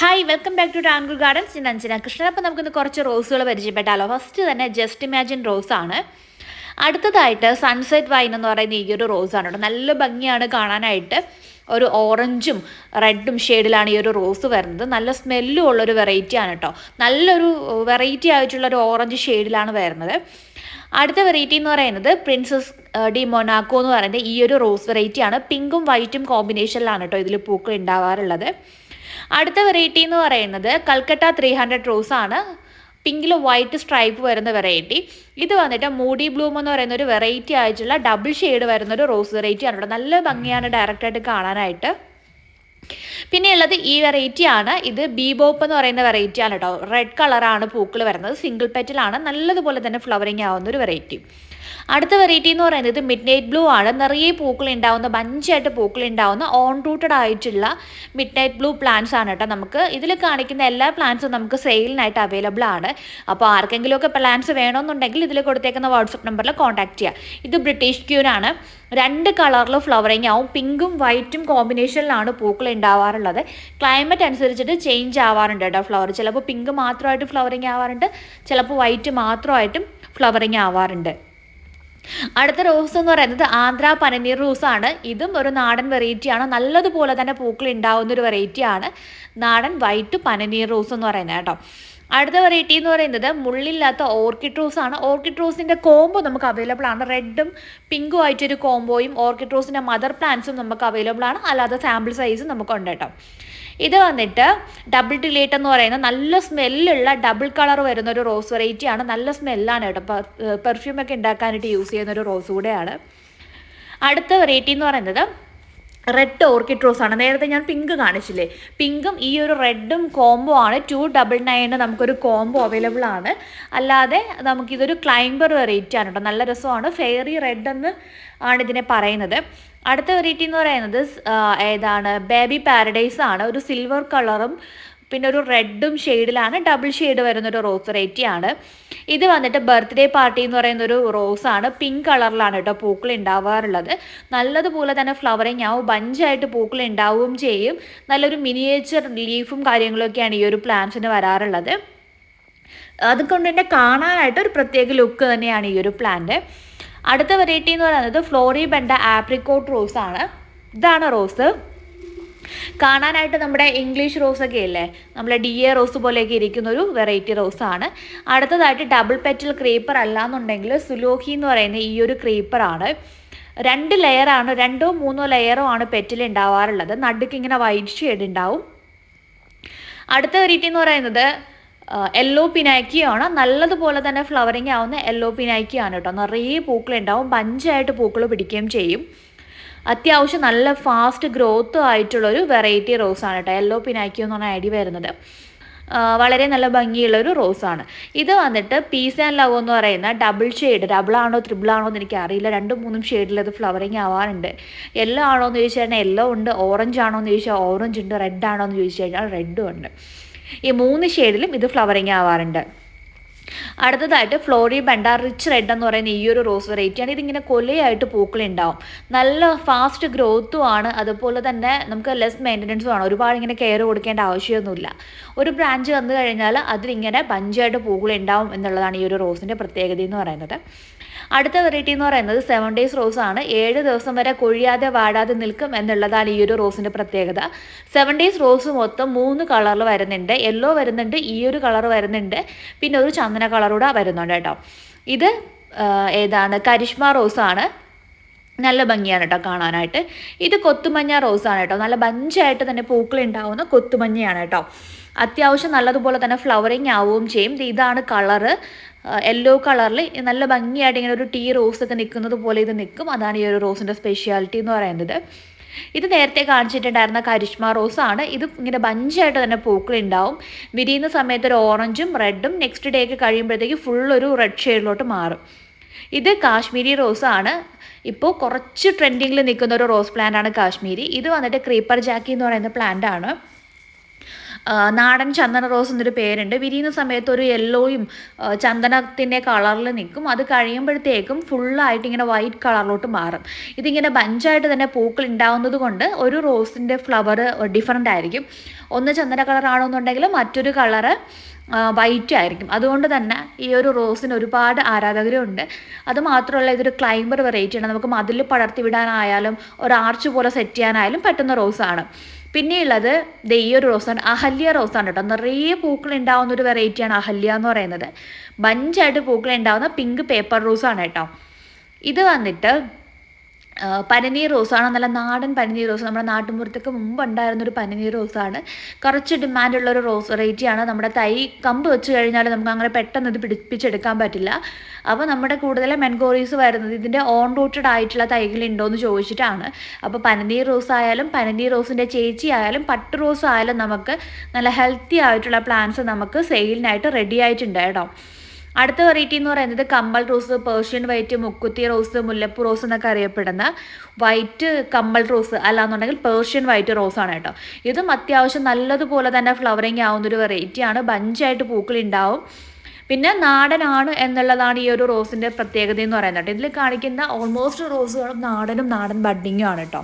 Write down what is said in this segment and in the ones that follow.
Hi welcome back to Tangul gardens ഞാൻ അഞ്ജന കൃഷ്ണൻ. അപ്പോൾ നമുക്കിന്ന് കുറച്ച് റോസുകൾ പരിചയപ്പെട്ടാലോ. ഫസ്റ്റ് തന്നെ ജസ്റ്റ് ഇമാജിൻ റോസ് ആണ്. അടുത്തതായിട്ട് സൺസെറ്റ് വൈൻ എന്ന് പറയുന്ന ഈ ഒരു റോസാണ് കേട്ടോ. നല്ല ഭംഗിയാണ് കാണാനായിട്ട്. ഒരു ഓറഞ്ചും റെഡും ഷെയ്ഡിലാണ് ഈ ഒരു റോസ് വരുന്നത്. നല്ല സ്മെല്ലും ഉള്ളൊരു വെറൈറ്റിയാണ് കേട്ടോ. നല്ലൊരു വെറൈറ്റി ആയിട്ടുള്ള ഒരു ഓറഞ്ച് ഷെയ്ഡിലാണ് വരുന്നത്. അടുത്ത വെറൈറ്റി എന്ന് പറയുന്നത് പ്രിൻസസ് ഡി മൊനാക്കോ എന്ന് പറയുന്നത് ഈ ഒരു റോസ് വെറൈറ്റിയാണ് പിങ്കും വൈറ്റും കോമ്പിനേഷനിലാണ് കേട്ടോ ഇതിൽ പൂക്കൾ ഉണ്ടാവാറുള്ളത്. അടുത്ത വെറൈറ്റി എന്ന് പറയുന്നത് കൽക്കട്ട ത്രീ ഹൺഡ്രഡ് റോസ് ആണ്. പിങ്കിൽ വൈറ്റ് സ്ട്രൈപ്പ് വരുന്ന വെറൈറ്റി ഇത് വന്നിട്ട് മൂഡി ബ്ലൂം എന്ന് പറയുന്ന ഒരു വെറൈറ്റി ആയിട്ടുള്ള ഡബിൾ ഷെയ്ഡ് വരുന്ന ഒരു റോസ് വെറൈറ്റി ആണ് ഇവിടെ. നല്ല ഭംഗിയാണ് ഡയറക്റ്റായിട്ട് കാണാനായിട്ട്. പിന്നെ ഉള്ളത് ഈ വെറൈറ്റി ആണ്. ഇത് ബീബോപ്പ് എന്ന് പറയുന്ന വെറൈറ്റി ആണ് കേട്ടോ. റെഡ് കളറാണ് പൂക്കൾ വരുന്നത്. സിംഗിൾ പെറ്റിലാണ് നല്ലതുപോലെ തന്നെ ഫ്ലവറിങ് ആവുന്ന ഒരു വെറൈറ്റി അടുത്ത വെറൈറ്റി എന്ന് പറയുന്നത് മിഡ് നൈറ്റ് ബ്ലൂ ആണ്. നിറയെ പൂക്കൾ ഉണ്ടാവുന്ന ബഞ്ചായിട്ട് പൂക്കൾ ഉണ്ടാവുന്ന ഓൺ റൂട്ടഡ് ആയിട്ടുള്ള മിഡ് നൈറ്റ് ബ്ലൂ പ്ലാന്റ്സ് ആണ് കേട്ടോ നമുക്ക്. ഇതിൽ കാണിക്കുന്ന എല്ലാ പ്ലാന്റ്സും നമുക്ക് സെയിലിനായിട്ട് അവൈലബിൾ ആണ്. അപ്പോൾ ആർക്കെങ്കിലുമൊക്കെ പ്ലാന്റ്സ് വേണമെന്നുണ്ടെങ്കിൽ ഇതിൽ കൊടുത്തേക്കുന്ന വാട്സപ്പ് നമ്പറിൽ കോൺടാക്ട് ചെയ്യുക ഇത് ബ്രിട്ടീഷ് ക്യൂൻ ആണ്. രണ്ട് കളറിൽ ഫ്ലവറിങ് ആവും. പിങ്കും വൈറ്റും കോമ്പിനേഷനിലാണ് പൂക്കൾ ഉണ്ടാവാറുള്ളത്. ക്ലൈമറ്റ് അനുസരിച്ചിട്ട് ചേഞ്ച് ആവാറുണ്ട് കേട്ടോ ഫ്ലവർ ചിലപ്പോൾ പിങ്ക് മാത്രമായിട്ട് ഫ്ലവറിങ് ആവാറുണ്ട്. ചിലപ്പോൾ വൈറ്റ് മാത്രമായിട്ടും ഫ്ലവറിങ് ആവാറുണ്ട്. അടുത്ത റോസ് എന്ന് പറയുന്നത് ആന്ധ്ര പനനീർ റോസ് ആണ്. ഇതും ഒരു നാടൻ വെറൈറ്റിയാണ് നല്ലതുപോലെ തന്നെ പൂക്കൾ ഉണ്ടാവുന്ന ഒരു വെറൈറ്റിയാണ് നാടൻ വൈറ്റ് പനനീർ റോസ് എന്ന് പറയുന്നത് കേട്ടോ. അടുത്ത വെറൈറ്റി എന്ന് പറയുന്നത് മുള്ളില്ലാത്ത ഓർക്കിഡ് റോസ് ആണ്. ഓർക്കിഡ് റോസിന്റെ കോംബോ നമുക്ക് അവൈലബിൾ ആണ്. റെഡും പിങ്കും ആയിട്ടൊരു കോംബോയും ഓർക്കിഡ് റോസിന്റെ മദർ പ്ലാന്റ്സും നമുക്ക് അവൈലബിൾ ആണ്. അല്ലാതെ സാമ്പിൾ സൈസും നമുക്കുണ്ട് കേട്ടോ. ഇത് വന്നിട്ട് ഡബിൾ ഡിലേറ്റ് എന്ന് പറയുന്ന നല്ല സ്മെല്ലുള്ള ഡബിൾ കളർ വരുന്ന ഒരു റോസ് വെറൈറ്റി ആണ്. നല്ല സ്മെല്ലാണ് കേട്ടോ. പെർഫ്യൂമൊക്കെ ഉണ്ടാക്കാനായിട്ട് യൂസ് ചെയ്യുന്ന ഒരു റോസ് കൂടെയാണ്. അടുത്ത വെറൈറ്റി എന്ന് പറയുന്നത് റെഡ് ഓർക്കിഡ് റോസ് ആണ്. നേരത്തെ ഞാൻ പിങ്ക് കാണിച്ചില്ലേ? പിങ്കും ഈ ഒരു റെഡും കോംബോ ആണ്. ടു ഡബിൾ നയന് നമുക്കൊരു കോംബോ അവൈലബിൾ ആണ്. അല്ലാതെ നമുക്കിതൊരു ക്ലൈംബർ വെറൈറ്റി ആണ് കേട്ടോ. നല്ല രസമാണ്. ഫെയറി റെഡ് എന്ന് ആണ് ഇതിനെ പറയുന്നത്. അടുത്ത വെറൈറ്റി എന്ന് പറയുന്നത് ഏതാണ്? ബേബി പാരഡൈസ് ആണ്. ഒരു സിൽവർ കളറും പിന്നെ ഒരു റെഡും ഷെയ്ഡിലാണ് ഡബിൾ ഷെയ്ഡ് വരുന്ന ഒരു റോസ് വെറൈറ്റി ആണ്. ഇത് വന്നിട്ട് ബർത്ത്ഡേ പാർട്ടി എന്ന് പറയുന്ന ഒരു റോസ് ആണ്. പിങ്ക് കളറിലാണ് കേട്ടോ പൂക്കൾ ഉണ്ടാവാറുള്ളത്. നല്ലതുപോലെ തന്നെ ഫ്ലവറിങ് ആവും. ബഞ്ചായിട്ട് പൂക്കൾ ഉണ്ടാവുകയും ചെയ്യും. നല്ലൊരു മിനിയേച്ചർ ലീഫും കാര്യങ്ങളൊക്കെയാണ് ഈ ഒരു പ്ലാന്റ്സിന് വരാറുള്ളത്. അതുകൊണ്ട് തന്നെ കാണാനായിട്ട് ഒരു പ്രത്യേക ലുക്ക് തന്നെയാണ് ഈ ഒരു പ്ലാന്റ് അടുത്ത വെറൈറ്റി എന്ന് പറയുന്നത് ഫ്ലോറി ബെൻഡ ആപ്രിക്കോട്ട് റോസ് ആണ്. ഇതാണ് റോസ് കാണാനായിട്ട് നമ്മുടെ ഇംഗ്ലീഷ് റോസൊക്കെ ഇല്ലേ? നമ്മളെ ഡി എ റോസ് പോലെയൊക്കെ ഇരിക്കുന്ന ഒരു വെറൈറ്റി റോസ് ആണ്. അടുത്തതായിട്ട് ഡബിൾ പെറ്റൽ ക്രീപ്പർ അല്ലാന്നുണ്ടെങ്കിൽ സുലോഹി എന്ന് പറയുന്ന ഈ ഒരു ക്രീപ്പറാണ് രണ്ട് ലെയറാണ് രണ്ടോ മൂന്നോ ലെയറോ ആണ് പെറ്റിൽ ഉണ്ടാവാറുള്ളത്. നടുക്ക് ഇങ്ങനെ വൈറ്റ് ഷെയ്ഡ് ഉണ്ടാവും. അടുത്ത വെറൈറ്റി എന്ന് പറയുന്നത് യെല്ലോ പിനാക്കിയാണ് നല്ലതുപോലെ തന്നെ ഫ്ലവറിങ് ആവുന്ന യെല്ലോ പിനാക്കിയാണ് കേട്ടോ. നിറയെ പൂക്കളുണ്ടാവും. പഞ്ചായിട്ട് പൂക്കൾ പിടിക്കുകയും ചെയ്യും. അത്യാവശ്യം നല്ല ഫാസ്റ്റ് ഗ്രോത്ത് ആയിട്ടുള്ളൊരു വെറൈറ്റി റോസാണ് കേട്ടോ. യെല്ലോ പിനാക്കിയോ എന്ന് പറഞ്ഞാൽ ഐഡിയ വരുന്നത്. വളരെ നല്ല ഭംഗിയുള്ളൊരു റോസാണ് ഇത് വന്നിട്ട് പീസ് ആൻഡ് ലവ് എന്ന് പറയുന്ന ഡബിൾ ഷെയ്ഡ് ഡബിൾ ആണോ ത്രിബിൾ ആണോ എന്ന് എനിക്ക് അറിയില്ല രണ്ടും മൂന്നും ഷെയ്ഡിൽ അത് ഫ്ലവറിങ് ആവാറുണ്ട്. യെല്ലോ ആണോ എന്ന് ചോദിച്ചു കഴിഞ്ഞാൽ യെല്ലോ ഉണ്ട്. ഓറഞ്ച് ആണോ എന്ന് ചോദിച്ചാൽ ഓറഞ്ച് ഉണ്ട്. റെഡ് ആണോ എന്ന് ചോദിച്ചു കഴിഞ്ഞാൽ റെഡും ഉണ്ട്. ഈ മൂന്ന് ഷെയ്ഡിലും ഇത് ഫ്ലവറിങ് ആവാറുണ്ട്. അടുത്തതായിട്ട് ഫ്ലോറി ബണ്ട റിച്ച് റെഡ് എന്ന് പറയുന്ന ഈ ഒരു റോസ് വെറൈറ്റിയാണ് ഇതിങ്ങനെ കൊലയായിട്ട് പൂക്കളുണ്ടാവും നല്ല ഫാസ്റ്റ് ഗ്രോത്തും ആണ്. അതുപോലെ തന്നെ നമുക്ക് ലെസ് മെയിന്റനൻസും ആണ്. ഒരുപാട് ഇങ്ങനെ കെയർ കൊടുക്കേണ്ട ആവശ്യമൊന്നുമില്ല. ഒരു ബ്രാഞ്ച് വന്നു കഴിഞ്ഞാൽ അതിലിങ്ങനെ ബഞ്ചായിട്ട് പൂക്കളുണ്ടാവും എന്നുള്ളതാണ് ഈ ഒരു റോസിന്റെ പ്രത്യേകത എന്ന് പറയുന്നത്. അടുത്ത വെറൈറ്റി എന്ന് പറയുന്നത് സെവൻ ഡേയ്സ് റോസ് ആണ്. ഏഴ് ദിവസം വരെ കൊഴിയാതെ വാടാതെ നിൽക്കും എന്നുള്ളതാണ് ഈ ഒരു റോസിന്റെ പ്രത്യേകത. സെവൻ ഡേയ്സ് റോസ് മൊത്തം മൂന്ന് കളറിൽ വരുന്നുണ്ട്. യെല്ലോ വരുന്നുണ്ട് ഈ ഒരു കളർ വരുന്നുണ്ട്. പിന്നെ ഒരു ചന്ദന കളറൂടെ വരുന്നുണ്ട് കേട്ടോ. ഇത് ഏതാണ്? കരിഷ്മ റോസ് ആണ്. നല്ല ഭംഗിയാണ് കേട്ടോ കാണാനായിട്ട്. ഇത് കൊത്തുമഞ്ഞ റോസ് ആണ് കേട്ടോ. നല്ല ബഞ്ചായിട്ട് തന്നെ പൂക്കൾ ഉണ്ടാവുന്ന കൊത്തുമഞ്ഞയാണ് കേട്ടോ. അത്യാവശ്യം നല്ലതുപോലെ തന്നെ ഫ്ലവറിങ് ആവുകയും ചെയ്യും. ഇതാണ് കളറ് യെല്ലോ കളറിൽ നല്ല ഭംഗിയായിട്ട് ഇങ്ങനെ ഒരു ടീ റോസ് ഒക്കെ നിൽക്കുന്നത് പോലെ ഇത് നിൽക്കും. അതാണ് ഈ ഒരു റോസിന്റെ സ്പെഷ്യാലിറ്റി എന്ന് പറയുന്നത്. ഇത് നേരത്തെ കാണിച്ചിട്ടുണ്ടായിരുന്ന കരിഷ്മ റോസ് ആണ്. ഇത് ഇങ്ങനെ ബഞ്ചായിട്ട് തന്നെ പൂക്കൾ ഉണ്ടാവും വിരിയുന്ന സമയത്ത് ഒരു ഓറഞ്ചും റെഡും നെക്സ്റ്റ് ഡേ ഒക്കെ കഴിയുമ്പോഴത്തേക്ക് ഫുൾ ഒരു റെഡ് ഷെയ്ഡിലോട്ട് മാറും. ഇത് കാശ്മീരി റോസ് ആണ്. ഇപ്പോൾ കുറച്ച് ട്രെൻഡിങ്ങിൽ നിൽക്കുന്ന ഒരു റോസ് പ്ലാന്റ് ആണ് കാശ്മീരി. ഇത് വന്നിട്ട് ക്രീപ്പർ ജാക്കി എന്ന് പറയുന്ന പ്ലാന്റ് ആണ്. നാടൻ ചന്ദന റോസ് എന്നൊരു പേരുണ്ട്. വിരിയുന്ന സമയത്ത് ഒരു യെല്ലോയും ചന്ദനത്തിന്റെ കളറിൽ നിൽക്കും. അത് കഴിയുമ്പോഴത്തേക്കും ഫുള്ളായിട്ട് ഇങ്ങനെ വൈറ്റ് കളറിലോട്ട് മാറും. ഇതിങ്ങനെ ബഞ്ചായിട്ട് തന്നെ പൂക്കൾ ഉണ്ടാവുന്നത് കൊണ്ട് ഒരു റോസിന്റെ ഫ്ലവർ ഡിഫറെന്റ് ആയിരിക്കും. ഒന്ന് ചന്ദന കളർ ആണെന്നുണ്ടെങ്കിൽ മറ്റൊരു കളറ് വൈറ്റ് ആയിരിക്കും. അതുകൊണ്ട് തന്നെ ഈ ഒരു റോസിന് ഒരുപാട് ആരാധകരുണ്ട്. അത് മാത്രമല്ല ഇതൊരു ക്ലൈംബർ വെറൈറ്റിയാണ് നമുക്ക് മതിൽ പടർത്തി വിടാനായാലും ഒരു ആർച്ച് പോലെ സെറ്റ് ചെയ്യാനായാലും പറ്റുന്ന റോസാണ് പിന്നെയുള്ളത് ദേ ഈ ഒരു റോസാണ് അഹല്യ റോസാണ് കേട്ടോ. നിറയെ പൂക്കൾ ഉണ്ടാവുന്ന ഒരു വെറൈറ്റിയാണ് അഹല്യ എന്ന് പറയുന്നത്. ബഞ്ചായിട്ട് പൂക്കൾ ഉണ്ടാവുന്ന പിങ്ക് പേപ്പർ റോസാണ് കേട്ടോ. ഇത് വന്നിട്ട് പനിനീർ റോസാണ്. നല്ല നാടൻ പനിനീർ റോസ്. നമ്മുടെ നാട്ടുമ്പുറത്തൊക്കെ മുമ്പ് ഉണ്ടായിരുന്നൊരു പനിനീർ റോസാണ്. കുറച്ച് ഡിമാൻഡ് ഉള്ള ഒരു റോസ് വെറൈറ്റിയാണ് നമ്മുടെ തൈ കമ്പ് വെച്ച് കഴിഞ്ഞാൽ നമുക്ക് അങ്ങനെ പെട്ടെന്ന് ഇത് പിടിപ്പിച്ചെടുക്കാൻ പറ്റില്ല. അപ്പോൾ നമ്മുടെ കൂടുതലും മെൻകോറീസ് വരുന്നത് ഇതിന്റെ ഓൺ റൂട്ടഡ് ആയിട്ടുള്ള തൈകൾ ഉണ്ടോ എന്ന് ചോദിച്ചിട്ടാണ്. അപ്പോൾ പനിനീർ റോസ് ആയാലും പനിനീർ റോസിന്റെ ചേച്ചി ആയാലും പട്ട് റോസ് ആയാലും നമുക്ക് നല്ല ഹെൽത്തി ആയിട്ടുള്ള പ്ലാന്റ്സ് നമുക്ക് സെയിലിനായിട്ട് റെഡി ആയിട്ടുണ്ട് കേട്ടോ. അടുത്ത വെറൈറ്റി എന്ന് പറയുന്നത് കമ്മൽ റോസ് പേർഷ്യൻ വൈറ്റ് മുക്കുത്തി റോസ് മുല്ലപ്പൂ റോസ് എന്നൊക്കെ അറിയപ്പെടുന്ന വൈറ്റ് കമ്മൽ റോസ് അല്ലാന്നുണ്ടെങ്കിൽ പേർഷ്യൻ വൈറ്റ് റോസ് ആണ് കേട്ടോ. ഇതും അത്യാവശ്യം നല്ലതുപോലെ തന്നെ ഫ്ലവറിങ് ആവുന്ന ഒരു വെറൈറ്റിയാണ് ബഞ്ചായിട്ട് പൂക്കൾ ഉണ്ടാവും പിന്നെ നാടനാണ് എന്നുള്ളതാണ് ഈ ഒരു റോസിന്റെ പ്രത്യേകത എന്ന് പറയുന്നത് കേട്ടോ. ഇതിൽ കാണിക്കുന്ന ഓൾമോസ്റ്റ് റോസുകളും നാടനും നാടൻ ബഡ്ഡിങ്ങും ആണ് കേട്ടോ.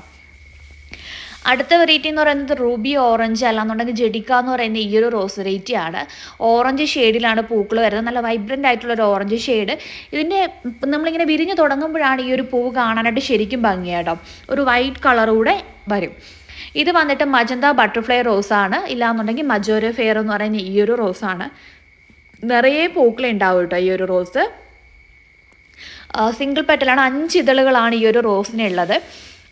അടുത്ത വെറൈറ്റി എന്ന് പറയുന്നത് റൂബി ഓറഞ്ച് അല്ലാന്നുണ്ടെങ്കിൽ ജെഡിക്ക എന്ന് പറയുന്ന ഈ ഒരു റോസ് വെറൈറ്റി ആണ്. ഓറഞ്ച് ഷെയ്ഡിലാണ് പൂക്കൾ വരുന്നത്. നല്ല വൈബ്രന്റ് ആയിട്ടുള്ള ഒരു ഓറഞ്ച് ഷെയ്ഡ് ഇതിന്റെ നമ്മളിങ്ങനെ വിരിഞ്ഞു തുടങ്ങുമ്പോഴാണ് ഈ ഒരു പൂവ് കാണാനായിട്ട് ശരിക്കും ഭംഗിയാട്ടോ ഒരു വൈറ്റ് കളറൂടെ വരും. ഇത് വന്നിട്ട് മജന്ത ബട്ടർഫ്ലൈ റോസാണ് ഇല്ലാന്നുണ്ടെങ്കിൽ മജോര ഫെയർ എന്ന് പറയുന്ന ഈ ഒരു റോസാണ് നിറയെ പൂക്കൾ ഉണ്ടാവും കേട്ടോ ഈ ഒരു റോസ് സിംഗിൾ പെറ്റലാണ് അഞ്ച് ഇതളുകളാണ് ഈ ഒരു റോസിനുള്ളത്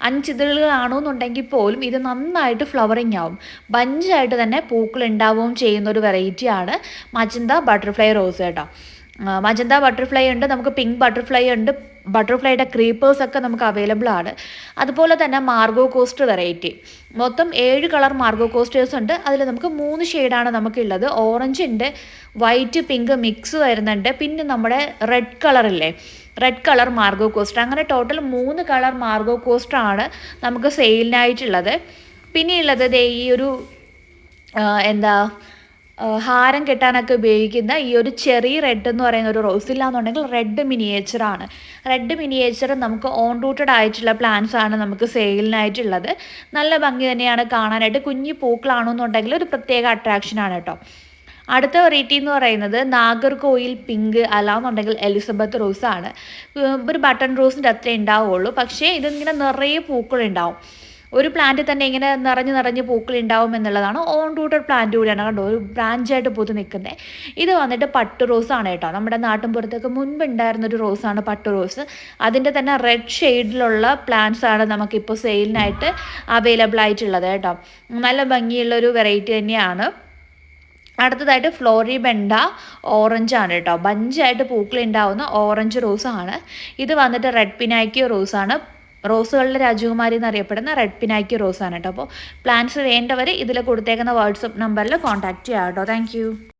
അഞ്ച് ഇതളുകളാണെന്നുണ്ടെങ്കിൽ പോലും ഇത് നന്നായിട്ട് ഫ്ലവറിങ് ആവും. ബഞ്ചായിട്ട് തന്നെ പൂക്കൾ ഉണ്ടാവുകയും ചെയ്യുന്ന ഒരു വെറൈറ്റിയാണ് മജന്ത ബട്ടർഫ്ലൈ റോസ് കേട്ടോ. മജന്ത ബട്ടർഫ്ലൈ ഉണ്ട് നമുക്ക് പിങ്ക് ബട്ടർഫ്ലൈ ഉണ്ട് ബട്ടർഫ്ലൈയുടെ ക്രീപ്പേഴ്സ് ഒക്കെ നമുക്ക് അവൈലബിൾ ആണ്. അതുപോലെ തന്നെ മാർഗോ കോസ്റ്റ് വെറൈറ്റി മൊത്തം ഏഴ് കളർ മാർഗോ കോസ്റ്റേഴ്സ് ഉണ്ട്. അതിൽ നമുക്ക് മൂന്ന് ഷെയ്ഡാണ് നമുക്കുള്ളത്. ഉണ്ട് വൈറ്റ് പിങ്ക് മിക്സ് വരുന്നുണ്ട്. പിന്നെ നമ്മുടെ റെഡ് കളറില്ലേ റെഡ് കളർ മാർഗോ കോസ്റ്റർ അങ്ങനെ ടോട്ടൽ മൂന്ന് കളർ മാർഗോ കോസ്റ്റർ ആണ് നമുക്ക് സെയിലിനായിട്ടുള്ളത് പിന്നെയുള്ളത് ദേ ഈ ഒരു എന്താ ഹാരം കെട്ടാനൊക്കെ ഉപയോഗിക്കുന്ന ഈ ഒരു ചെറിയ റെഡ് എന്ന് പറയുന്ന ഒരു റോസ് ഇല്ലാന്നുണ്ടെങ്കിൽ റെഡ് മിനിയേച്ചറാണ് റെഡ് മിനിയേച്ചർ നമുക്ക് ഓൺ റൂട്ടഡ് ആയിട്ടുള്ള പ്ലാന്റ്സ് ആണ് നമുക്ക് സെയിലിനായിട്ടുള്ളത് നല്ല ഭംഗി തന്നെയാണ് കാണാനായിട്ട്. കുഞ്ഞു പൂക്കളാണെന്നുണ്ടെങ്കിൽ ഒരു പ്രത്യേക അട്രാക്ഷനാണ് കേട്ടോ. അടുത്ത വെറൈറ്റി എന്ന് പറയുന്നത് നാഗർകോയിൽ പിങ്ക് അല്ലാന്നുണ്ടെങ്കിൽ എലിസബത്ത് റോസ് ആണ്. ഒരു ബട്ടൺ റോസിന്റെ അത്രേ ഉണ്ടാവുള്ളൂ. പക്ഷേ ഇതിങ്ങനെ നിറയെ പൂക്കളുണ്ടാവും ഒരു പ്ലാന്റ് തന്നെ ഇങ്ങനെ നിറഞ്ഞ് നിറഞ്ഞ് പൂക്കൾ ഉണ്ടാവും എന്നുള്ളതാണ് ഓൺ റൂട്ടഡ് പ്ലാന്റ് കൂടിയാണ് കണ്ടോ ഒരു ബ്രാഞ്ചായിട്ട് പൂത്ത് നിൽക്കുന്നത്. ഇത് വന്നിട്ട് പട്ട് റോസ് ആണ് കേട്ടോ. നമ്മുടെ നാട്ടിൻപുറത്തൊക്കെ മുൻപ് ഉണ്ടായിരുന്ന ഒരു റോസാണ് പട്ട് റോസ് അതിന്റെ തന്നെ റെഡ് ഷെയ്ഡിലുള്ള പ്ലാന്റ്സ് ആണ് നമുക്കിപ്പോൾ സെയിലിനായിട്ട് അവൈലബിൾ ആയിട്ടുള്ളത് കേട്ടോ. നല്ല ഭംഗിയുള്ള ഒരു വെറൈറ്റി തന്നെയാണ്. അടുത്തതായിട്ട് ഫ്ലോറി ബെണ്ട ഓറഞ്ച് ആണ് കേട്ടോ. ബഞ്ചായിട്ട് പൂക്കൾ ഉണ്ടാവുന്ന ഓറഞ്ച് റോസ് ആണ് ഇത് വന്നിട്ട് റെഡ് പിനാക്കിയോ ആണ് റോസുകളുടെ രാജകുമാരി എന്നറിയപ്പെടുന്ന റെഡ് പിനാക്കി ആണ് കേട്ടോ. അപ്പോൾ പ്ലാൻസ് വേണ്ടവർ ഇതിൽ കൊടുത്തേക്കുന്ന വാട്സപ്പ് നമ്പറിൽ കോൺടാക്റ്റ് ചെയ്യാം കേട്ടോ. താങ്ക്